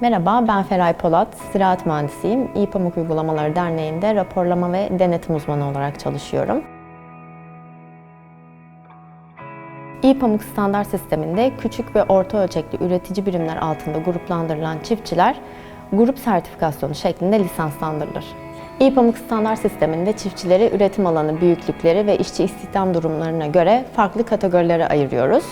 Merhaba, ben Feray Polat, ziraat mühendisiyim. İyi Pamuk Uygulamaları Derneği'nde raporlama ve denetim uzmanı olarak çalışıyorum. İyi Pamuk Standart Sistemi'nde küçük ve orta ölçekli üretici birimler altında gruplandırılan çiftçiler grup sertifikasyonu şeklinde lisanslandırılır. İyi Pamuk Standart Sistemi'nde çiftçileri üretim alanı büyüklükleri ve işçi istihdam durumlarına göre farklı kategorilere ayırıyoruz.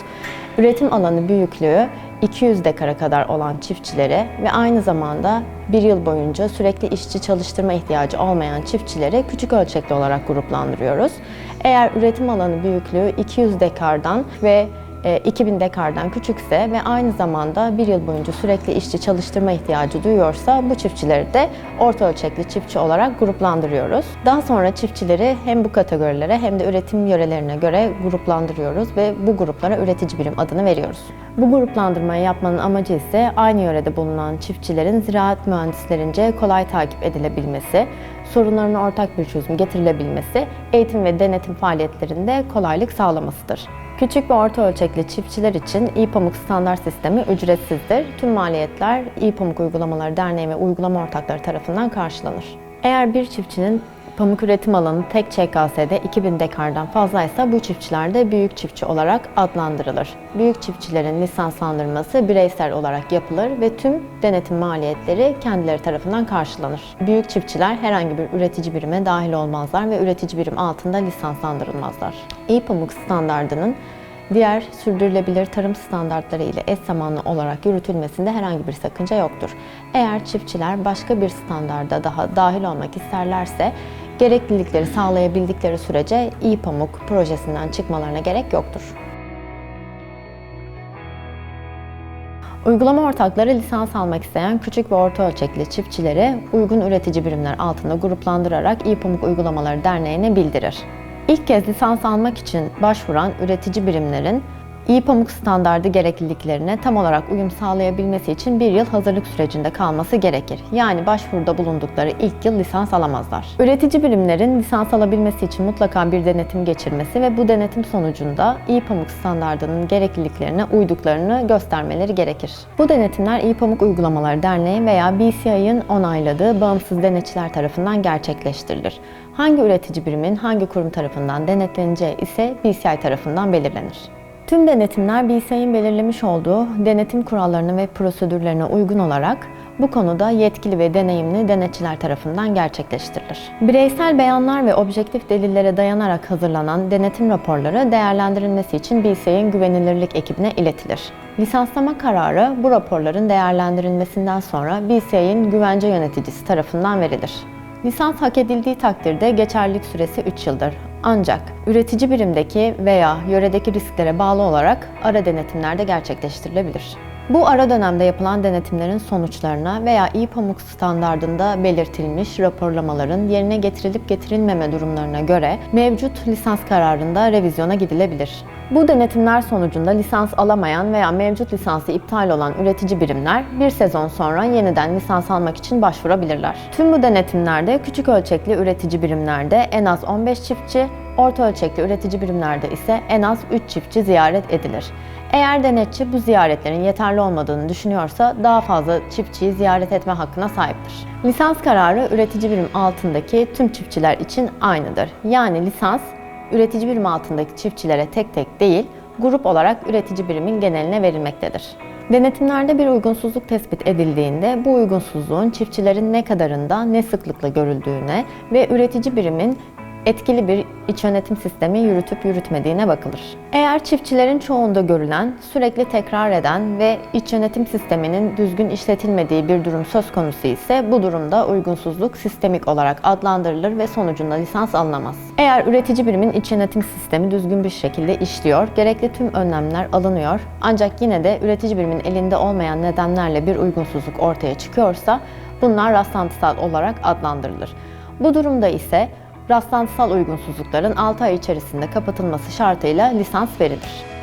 Üretim alanı büyüklüğü 200 dekara kadar olan çiftçilere ve aynı zamanda bir yıl boyunca sürekli işçi çalıştırma ihtiyacı olmayan çiftçileri küçük ölçekli olarak gruplandırıyoruz. Eğer üretim alanı büyüklüğü 200 dekardan ve 2000 dekardan küçükse ve aynı zamanda bir yıl boyunca sürekli işçi çalıştırma ihtiyacı duyuyorsa bu çiftçileri de orta ölçekli çiftçi olarak gruplandırıyoruz. Daha sonra çiftçileri hem bu kategorilere hem de üretim yörelerine göre gruplandırıyoruz ve bu gruplara üretici birim adını veriyoruz. Bu gruplandırmayı yapmanın amacı ise aynı yörede bulunan çiftçilerin ziraat mühendislerince kolay takip edilebilmesi, sorunlarına ortak bir çözüm getirilebilmesi, eğitim ve denetim faaliyetlerinde kolaylık sağlamasıdır. Küçük ve orta ölçekli çiftçiler için İyi Pamuk standart sistemi ücretsizdir. Tüm maliyetler İyi Pamuk Uygulamaları Derneği ve uygulama ortakları tarafından karşılanır. Eğer bir çiftçinin pamuk üretim alanı tek ÇKS'de 2000 dekardan fazlaysa bu çiftçiler de büyük çiftçi olarak adlandırılır. Büyük çiftçilerin lisanslandırması bireysel olarak yapılır ve tüm denetim maliyetleri kendileri tarafından karşılanır. Büyük çiftçiler herhangi bir üretici birime dahil olmazlar ve üretici birim altında lisanslandırılmazlar. İyi pamuk standardının diğer sürdürülebilir tarım standartları ile eş zamanlı olarak yürütülmesinde herhangi bir sakınca yoktur. Eğer çiftçiler başka bir standarda daha dahil olmak isterlerse gereklilikleri sağlayabildikleri sürece iyi pamuk projesinden çıkmalarına gerek yoktur. Uygulama ortakları lisans almak isteyen küçük ve orta ölçekli çiftçileri uygun üretici birimler altında gruplandırarak İyi Pamuk Uygulamaları Derneği'ne bildirir. İlk kez lisans almak için başvuran üretici birimlerin İyi pamuk standardı gerekliliklerine tam olarak uyum sağlayabilmesi için bir yıl hazırlık sürecinde kalması gerekir. Yani başvuruda bulundukları ilk yıl lisans alamazlar. Üretici birimlerin lisans alabilmesi için mutlaka bir denetim geçirmesi ve bu denetim sonucunda İyi pamuk standardının gerekliliklerine uyduklarını göstermeleri gerekir. Bu denetimler İyi Pamuk Uygulamaları Derneği veya BCI'ın onayladığı bağımsız denetçiler tarafından gerçekleştirilir. Hangi üretici birimin hangi kurum tarafından denetleneceği ise BCI tarafından belirlenir. Tüm denetimler BİSA'nın belirlemiş olduğu denetim kurallarına ve prosedürlerine uygun olarak bu konuda yetkili ve deneyimli denetçiler tarafından gerçekleştirilir. Bireysel beyanlar ve objektif delillere dayanarak hazırlanan denetim raporları değerlendirilmesi için BİSA'nın güvenilirlik ekibine iletilir. Lisanslama kararı bu raporların değerlendirilmesinden sonra BİSA'nın güvence yöneticisi tarafından verilir. Lisans hak edildiği takdirde geçerlilik süresi 3 yıldır. Ancak üretici birimdeki veya yöredeki risklere bağlı olarak ara denetimler de gerçekleştirilebilir. Bu ara dönemde yapılan denetimlerin sonuçlarına veya iyi pamuk standardında belirtilmiş raporlamaların yerine getirilip getirilmeme durumlarına göre mevcut lisans kararında revizyona gidilebilir. Bu denetimler sonucunda lisans alamayan veya mevcut lisansı iptal olan üretici birimler bir sezon sonra yeniden lisans almak için başvurabilirler. Tüm bu denetimlerde küçük ölçekli üretici birimlerde en az 15 çiftçi, orta ölçekli üretici birimlerde ise en az 3 çiftçi ziyaret edilir. Eğer denetçi bu ziyaretlerin yeterli olmadığını düşünüyorsa daha fazla çiftçiyi ziyaret etme hakkına sahiptir. Lisans kararı üretici birim altındaki tüm çiftçiler için aynıdır. Yani lisans üretici birim altındaki çiftçilere tek tek değil, grup olarak üretici birimin geneline verilmektedir. Denetimlerde bir uygunsuzluk tespit edildiğinde bu uygunsuzluğun çiftçilerin ne kadarında ne sıklıkla görüldüğüne ve üretici birimin etkili bir iç yönetim sistemi yürütüp yürütmediğine bakılır. Eğer çiftçilerin çoğunda görülen, sürekli tekrar eden ve iç yönetim sisteminin düzgün işletilmediği bir durum söz konusu ise bu durumda uygunsuzluk sistemik olarak adlandırılır ve sonucunda lisans alınamaz. Eğer üretici birimin iç yönetim sistemi düzgün bir şekilde işliyor, gerekli tüm önlemler alınıyor ancak yine de üretici birimin elinde olmayan nedenlerle bir uygunsuzluk ortaya çıkıyorsa bunlar rastlantısal olarak adlandırılır. Bu durumda ise rastlantısal uygunsuzlukların 6 ay içerisinde kapatılması şartıyla lisans verilir.